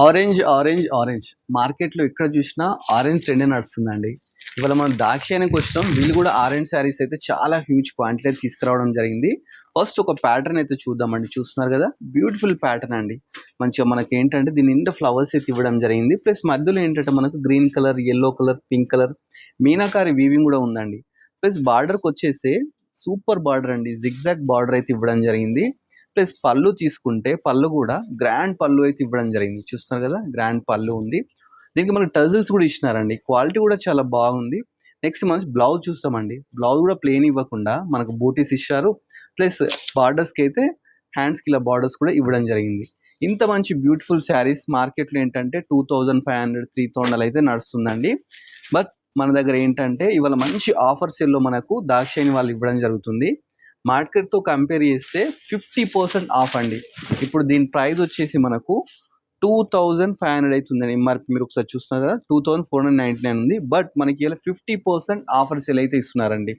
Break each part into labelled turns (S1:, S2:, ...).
S1: Orange orange orange. మార్కెట్లో ఎక్కడ చూసినా ఆరెంజ్ ట్రెండ్ నడుస్తుందండి. ఇవాళ మనం దాక్షాయనికి వచ్చినాం. వీళ్ళు కూడా ఆరెంజ్ శారీస్ అయితే చాలా హ్యూజ్ క్వాంటిటీ అయితే తీసుకురావడం జరిగింది. ఫస్ట్ ఒక ప్యాటర్న్ అయితే చూద్దామండి. చూస్తున్నారు కదా? బ్యూటిఫుల్ ప్యాటర్న్ అండి. మంచిగా మనకి ఏంటంటే దీని నిండా ఫ్లవర్స్ అయితే ఇవ్వడం జరిగింది. ప్లస్ మధ్యలో ఏంటంటే మనకు green colour yellow colour pink colour meenakari weaving కూడా ఉందండి. ప్లస్ బార్డర్కి వచ్చేసి సూపర్ బార్డర్ అండి. జిగ్జాగ్ బార్డర్ అయితే ఇవ్వడం జరిగింది. ప్లస్ పళ్ళు తీసుకుంటే పళ్ళు కూడా గ్రాండ్ పళ్ళు అయితే ఇవ్వడం జరిగింది. చూస్తున్నారు కదా గ్రాండ్ పళ్ళు ఉంది. దీనికి మనకి టజిల్స్ కూడా ఇచ్చినారండి. క్వాలిటీ కూడా చాలా బాగుంది. నెక్స్ట్ మనం బ్లౌజ్ చూస్తామండి. బ్లౌజ్ కూడా ప్లేన్ ఇవ్వకుండా మనకు బూటీస్ ఇచ్చారు. ప్లస్ బార్డర్స్కి అయితే హ్యాండ్స్కి ఇలా బార్డర్స్ కూడా ఇవ్వడం జరిగింది. ఇంత మంచి బ్యూటిఫుల్ శారీస్ మార్కెట్లో ఏంటంటే two thousand five hundred three thousand అయితే నడుస్తుందండి. బట్ మన దగ్గర ఏంటంటే ఇవాళ మంచి ఆఫర్ సేల్లో మనకు దాక్షాయిని వాళ్ళు ఇవ్వడం జరుగుతుంది. మార్కెట్తో కంపేర్ చేస్తే ఫిఫ్టీ పర్సెంట్ ఆఫ్ అండి. ఇప్పుడు దీని ప్రైస్ వచ్చేసి మనకు టూ థౌజండ్ ఫైవ్ హండ్రెడ్ అవుతుందండి. ఎంఆర్పి మీరు ఒకసారి చూస్తున్నారు కదా two thousand four hundred ninety nine ఉంది. బట్ మనకి ఇలా ఫిఫ్టీ పర్సెంట్ ఆఫర్ సేల్ అయితే ఇస్తున్నారండి.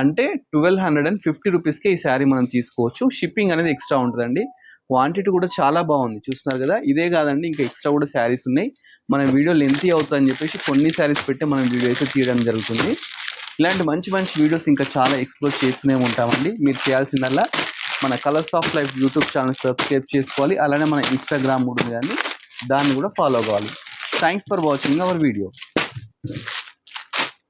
S1: అంటే ట్వెల్వ్ హండ్రెడ్ అండ్ ఫిఫ్టీ రూపీస్కే ఈ శారీ మనం తీసుకోవచ్చు. షిప్పింగ్ అనేది ఎక్స్ట్రా ఉంటుందండి. క్వాంటిటీ కూడా చాలా బాగుంది. చూస్తున్నారు కదా? ఇదే కాదండి ఇంకా ఎక్స్ట్రా కూడా శారీస్ ఉన్నాయి. మన వీడియో లెంతీ అవుతుందని చెప్పేసి కొన్ని శారీస్ పెట్టి మనం వీడియో అయితే తీయడం జరుగుతుంది. ఇలాంటి మంచి మంచి వీడియోస్ ఇంకా చాలా ఎక్స్ప్లోర్ చేస్తూనే ఉంటామండి. మీరు చేయాల్సిందల్లా మన colours of life YouTube channel subscribe చేసుకోవాలి. అలానే మన ఇన్స్టాగ్రామ్ కూడా ఉంది కానీ దాన్ని కూడా ఫాలో అవ్వాలి thanks for watching our video